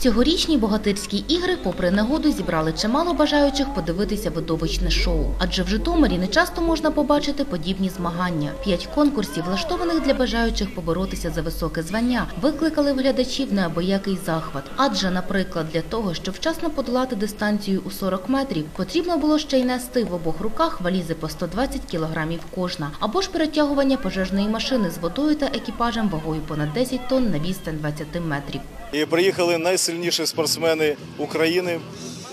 Цьогорічні богатирські ігри, попри негоду, зібрали чимало бажаючих подивитися видовищне шоу. Адже в Житомирі не часто можна побачити подібні змагання. П'ять конкурсів, влаштованих для бажаючих поборотися за високе звання, викликали в глядачів неабиякий захват. Адже, наприклад, для того, щоб вчасно подолати дистанцію у 40 метрів, потрібно було ще й нести в обох руках валізи по 120 кілограмів кожна, або ж перетягування пожежної машини з водою та екіпажем вагою понад 10 тонн на відстань 20 метрів. І приїхали найсильніші спортсмени України.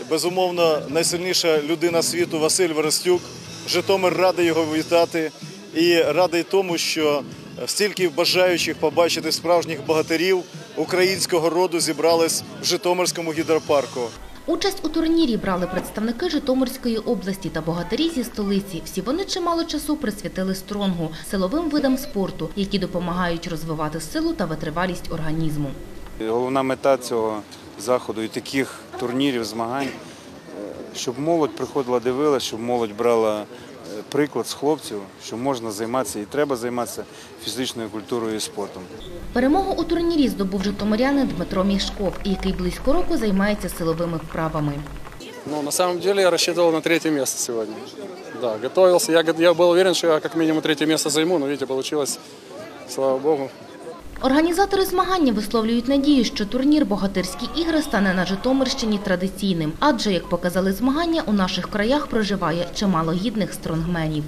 Безумовно, найсильніша людина світу Василь Верестюк. Житомир радий його вітати і радий тому, що стільки бажаючих побачити справжніх богатирів українського роду зібрались в Житомирському гідропарку. Участь у турнірі брали представники Житомирської області та богатирі зі столиці. Всі вони чимало часу присвятили стронгу – силовим видам спорту, які допомагають розвивати силу та витривалість організму. Головна мета цього заходу і таких турнірів, змагань, е, щоб молодь приходила, дивилася, щоб молодь брала е, приклад з хлопців, що можна займатися і треба займатися фізичною культурою і спортом. Перемогу у турнірі здобув житомирянин Дмитро Мішков, який близько року займається силовими вправами. Ну, на самом деле я рассчитывал на третье место сегодня. Да, готовился. Я, я был уверен, что я как минимум третье место займу, но видите, получилось, слава богу. Організатори змагання висловлюють надію, що турнір «Богатирські ігри» стане на Житомирщині традиційним, адже, як показали змагання, у наших краях проживає чимало гідних стронгменів.